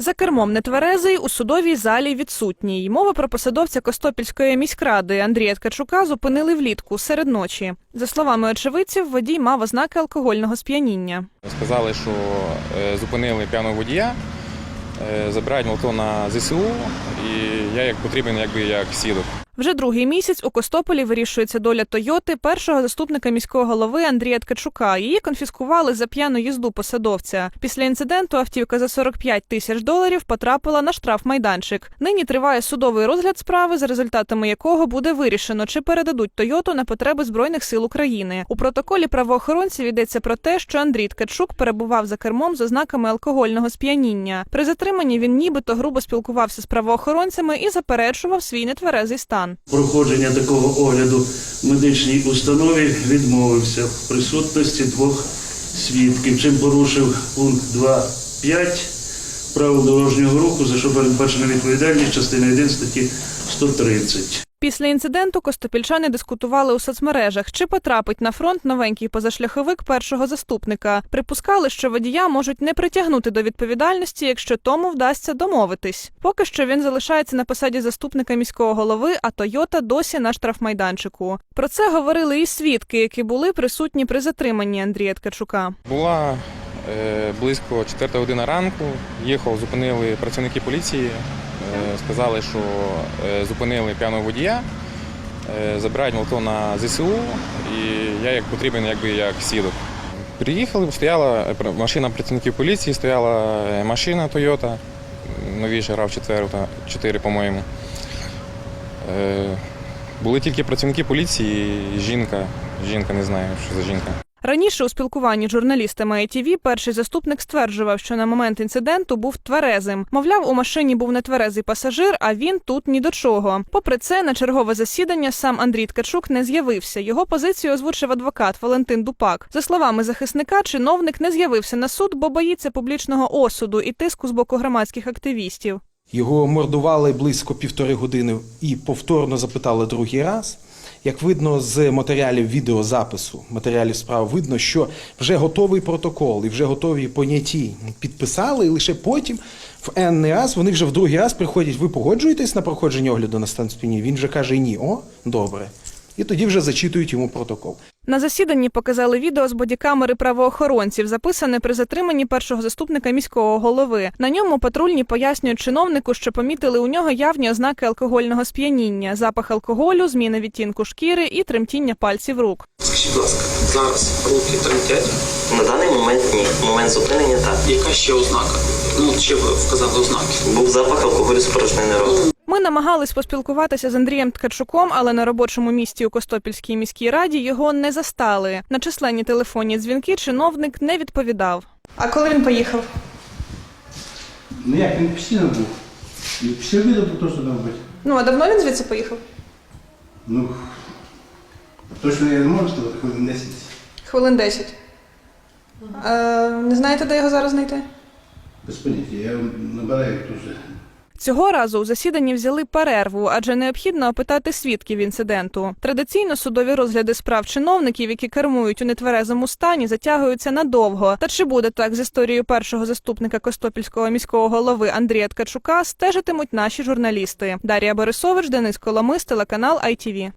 За кермом нетверезий у судовій залі відсутній. Мова про посадовця Костопільської міськради Андрія Ткачука зупинили влітку серед ночі. За словами очевидців, водій мав ознаки алкогольного сп'яніння. Сказали, що е, зупинили п'яного водія, е, забирають молоко на ЗСУ, і я як потрібен якби як свідок. Вже другий місяць у Костополі вирішується доля Тойоти першого заступника міського голови Андрія Ткачука. Її конфіскували за п'яну їзду посадовця. Після інциденту автівка за 45 тисяч доларів потрапила на штрафмайданчик. Нині триває судовий розгляд справи, за результатами якого буде вирішено, чи передадуть Тойоту на потреби збройних сил України. У протоколі правоохоронців йдеться про те, що Андрій Ткачук перебував за кермом з ознаками алкогольного сп'яніння. При затриманні він нібито грубо спілкувався з правоохоронцями і заперечував свій нетверезий стан. Проходження такого огляду в медичній установі відмовився в присутності двох свідків, чим порушив пункт 2.5 правил дорожнього руху, за що передбачена відповідальність частини 1 статті 130. Після інциденту костопільчани дискутували у соцмережах, чи потрапить на фронт новенький позашляховик першого заступника. Припускали, що водія можуть не притягнути до відповідальності, якщо тому вдасться домовитись. Поки що він залишається на посаді заступника міського голови, а Тойота досі на штрафмайданчику. Про це говорили і свідки, які були присутні при затриманні Андрія Ткачука. Була е, близько 4 година ранку, їхав, зупинили працівники поліції, сказали, що е, зупинили п'яного водія, е, забирають молоко на ЗСУ, і я як потрібен якби як свідок. Приїхали, стояла е, машина працівників поліції, стояла е, машина Toyota, новіша RAV 4, 4 по-моєму. Е, Були тільки працівники поліції, і жінка. Жінка не знаю, що за жінка. Раніше у спілкуванні з журналістами ITV перший заступник стверджував, що на момент інциденту був тверезим. Мовляв, у машині був нетверезий пасажир, а він тут ні до чого. Попри це, на чергове засідання сам Андрій Ткачук не з'явився. Його позицію озвучив адвокат Валентин Дупак. За словами захисника, чиновник не з'явився на суд, бо боїться публічного осуду і тиску з боку громадських активістів. Його мордували близько півтори години і повторно запитали другий раз. Як видно з матеріалів відеозапису, матеріалів справ, видно, що вже готовий протокол і вже готові поняті підписали, і лише потім в енний раз вони вже в другий раз приходять. Ви погоджуєтесь на проходження огляду на стан спині? Він вже каже ні. О, добре. І тоді вже зачитують йому протокол. На засіданні показали відео з бодікамери правоохоронців, записане при затриманні першого заступника міського голови. На ньому патрульні пояснюють чиновнику, що помітили у нього явні ознаки алкогольного сп'яніння, запах алкоголю, зміна відтінку шкіри і тремтіння пальців рук. Скажіть, будь ласка, зараз руки тремтять. На даний момент ні. Момент зупинення так. Яка ще ознака? Ну, чи ви вказали ознаки? Був запах алкоголю з порожнини. Ми намагались поспілкуватися з Андрієм Ткачуком, але на робочому місці у Костопільській міській раді його не застали. На численні телефонні дзвінки чиновник не відповідав. А коли він поїхав? Ну як, він постійно був. І після обіду був теж мав бути. Ну а давно він звідси поїхав? Ну, точно я не можу сказати, хвилин 10. Хвилин 10. Е, не знаєте, де його зараз знайти? Без поняття. Я набираю теж. Цього разу у засіданні взяли перерву, адже необхідно опитати свідків інциденту. Традиційно судові розгляди справ чиновників, які кермують у нетверезому стані, затягуються надовго. Та чи буде так з історією першого заступника Костопільського міського голови Андрія Ткачука, стежитимуть наші журналісти. Дарія Борисович, Денис Коломис, телеканал ITV.